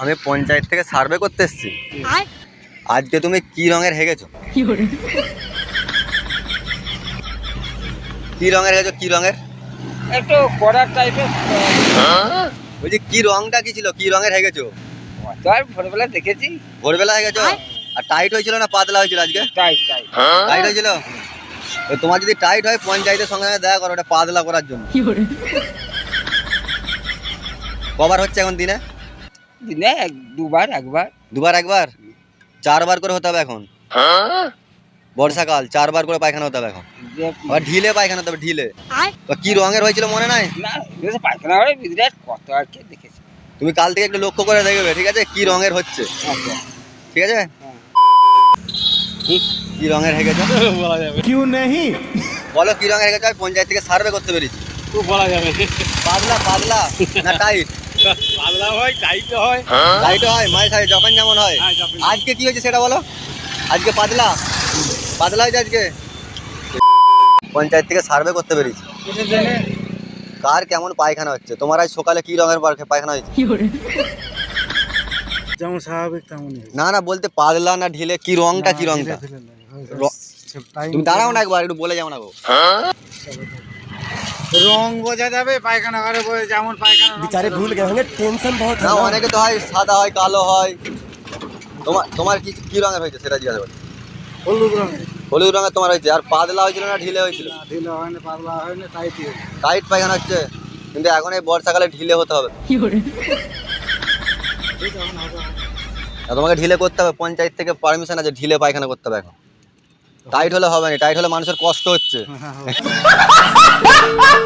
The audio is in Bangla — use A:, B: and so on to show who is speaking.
A: আমি পঞ্চায়েত থেকে সার্ভে করতে এসেছি। আজকে তুমি কি রঙের হেগেছো? কি রঙের হেগেছো? কি রঙের?
B: একটু কড়ার টাইপের
A: বলছি কি রংটা কি ছিল? কি রঙের হেগেছো?
B: তো ভোরবেলা দেখেছি।
A: ভোরবেলা হেগেছো? আর টাইট হয়েছিল না পাতলা হয়েছিল আজকে?
B: তাই তাই
A: টাইট হয়েছিল? তো তোমার যদি টাইট হয় পঞ্চায়েতের সঙ্গে সঙ্গে দেখা করো ওটা পাতলা করার জন্য। কবার হচ্ছে এখন দিনে?
B: দিনে এক দুবার একবার।
A: দুবার একবার? চারবার করে হতে হবে এখন। বর্ষাকাল চারবার করে পায়খানা হতে হবে এখন। আবার ঢিলে পায়খানা হতে হবে ঢিলে। কি রঙের হয়েছিল মনে নাই?
B: পায়খানা হয় কত আর কে দেখেছি।
A: তুমি কাল থেকে একটু লক্ষ্য করে দেখবে ঠিক আছে? কি রঙের হচ্ছে।
B: আচ্ছা।
A: ঠিক আছে?
B: হ্যাঁ।
A: কি রঙের হয়ে গেছে?
B: বলা যাবে।
C: কিউ নেহি?
A: বলো কি রঙের হয়ে গেছে আমি পঞ্চায়েত থেকে সার্ভে করতে পেরেছি।
B: বলা যাবে।
A: পাতলা পাতলা না টাইট?
B: পাতলা হয়। টাইট হয়
A: টাইট হয় মায়ের সাথে যখন যেমন হয়।
B: হ্যাঁ,
A: আজকে কি হয়েছে সেটা বলো? আজকে পাতলা? পাতলা হয়েছে আজকে? পঞ্চায়েত থেকে সার্ভে করতে পেরেছি কার কেমন পায়খানা হচ্ছে? তোমার আজ সকালে কি রঙের পায়খানা হয়েছে?
C: যেমন স্বাভাবিক তেমনই।
A: না না বলতে পাতলা না ঢিলে কি রংটা কি রংটা? তুমি দাঁড়াও না একবার একটু বলে যাও না গো।
C: বোঝা যাবে পায়খানা করে যেমন পায়খানা
D: টেনশন
A: অনেকে তো হয় সাদা হয় কালো হয়। তোমার তোমার রঙের হয়েছে সেটা
C: হলুদ
A: হলুদ রঙের তোমার হয়েছে আর পাতলা না ঢিলে
C: পাতলা টাইট
A: টাইট পায়খানা হচ্ছে কিন্তু এখন এই বর্ষাকালে ঢিলে হতে হবে। তোমাকে ঢিলে করতে হবে পঞ্চায়েত থেকে পারমিশন আছে ঢিলে পায়খানা করতে হবে এখন। টাইট হলে হবে না টাইট হলে মানুষের কষ্ট হচ্ছে।